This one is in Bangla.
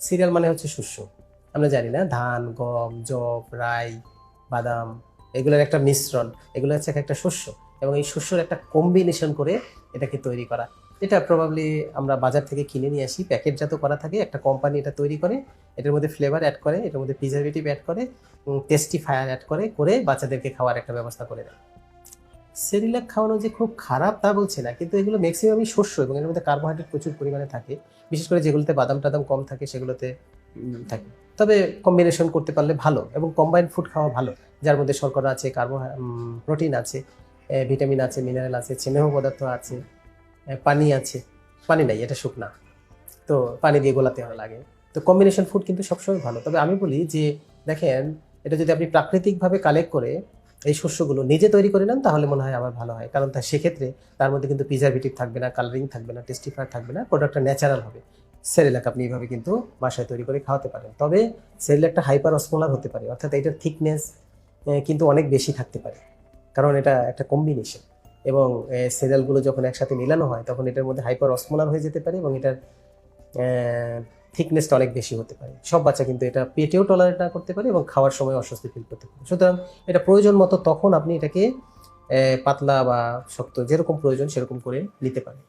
সিরিয়াল মানে হচ্ছে শস্য। আমরা জানি না, ধান, গম জব রাই, বাদাম, এগুলোর একটা মিশ্রণ, এগুলো হচ্ছে একটা শস্য। এবং এই শস্যর একটা কম্বিনেশন করে এটাকে তৈরি করা। এটা প্রবাবলি আমরা বাজার থেকে কিনে নিয়ে আসি, প্যাকেটজাত করা থাকে, একটা কোম্পানি এটা তৈরি করে, এটার মধ্যে ফ্লেভার অ্যাড করে, এটার মধ্যে প্রিজারভেটিভ অ্যাড করে টেস্টি ফায়ার অ্যাড করে করে বাচ্চাদেরকে খাওয়ার একটা ব্যবস্থা করে দেয়। সেরিলাক খাওয়ানো যে খুব খারাপ তা বলছে না, কিন্তু এগুলো ম্যাক্সিমামই শস্য এবং এর মধ্যে কার্বোহাইড্রেট প্রচুর পরিমাণে থাকে। বিশেষ করে যেগুলোতে বাদাম টাদাম কম থাকে, সেগুলোতে থাকে। তবে কম্বিনেশন করতে পারলে ভালো এবং কম্বাইন্ড ফুড খাওয়া ভালো, যার মধ্যে শর্করা আছে কার্বো প্রোটিন আছে ভিটামিন আছে মিনারেল আছে, স্নেহ পদার্থ আছে পানি আছে। পানি নাই, এটা শুকনা। তো পানি দিয়ে গোলাতে হয় লাগে। তো কম্বিনেশন ফুড কিন্তু সবসময় ভালো। তবে আমি বলি যে, দেখেন, এটা যদি আপনি প্রাকৃতিকভাবে কালেক্ট করে এই শস্যগুলো নিজে তৈরি করে নেন, তাহলে মনে হয় আমার ভালো হয়। কারণ তা সেক্ষেত্রে তার মধ্যে কিন্তু প্রিজারভেটিভ থাকবে না কালারিং থাকবে না টেস্টিফায়ার থাকবে না প্রোডাক্টটা ন্যাচারাল হবে। সেরিলাক আপনি এইভাবে কিন্তু বাসায় তৈরি করে খাওয়াতে পারেন। তবে সেরিলাকটা হাইপার অসমোলার হতে পারে, অর্থাৎ এটার থিকনেস কিন্তু অনেক বেশি থাকতে পারে। কারণ এটা একটা কম্বিনেশন এবং সিরিয়ালগুলো যখন একসাথে মেলানো হয়, তখন এটার মধ্যে হাইপার অসমোলার হয়ে যেতে পারে এবং এটার থিকনেসটা অনেক বেশি হতে পারে। সব বাচ্চা কিন্তু এটা পেটেও টলারেট না করতে পারে এবং খাওয়ার সময় অস্বস্তি ফিল করতে পারে। সুতরাং এটা প্রয়োজন মতো তখন আপনি এটাকে পাতলা বা শক্ত যেরকম প্রয়োজন সেরকম করে নিতে পারেন।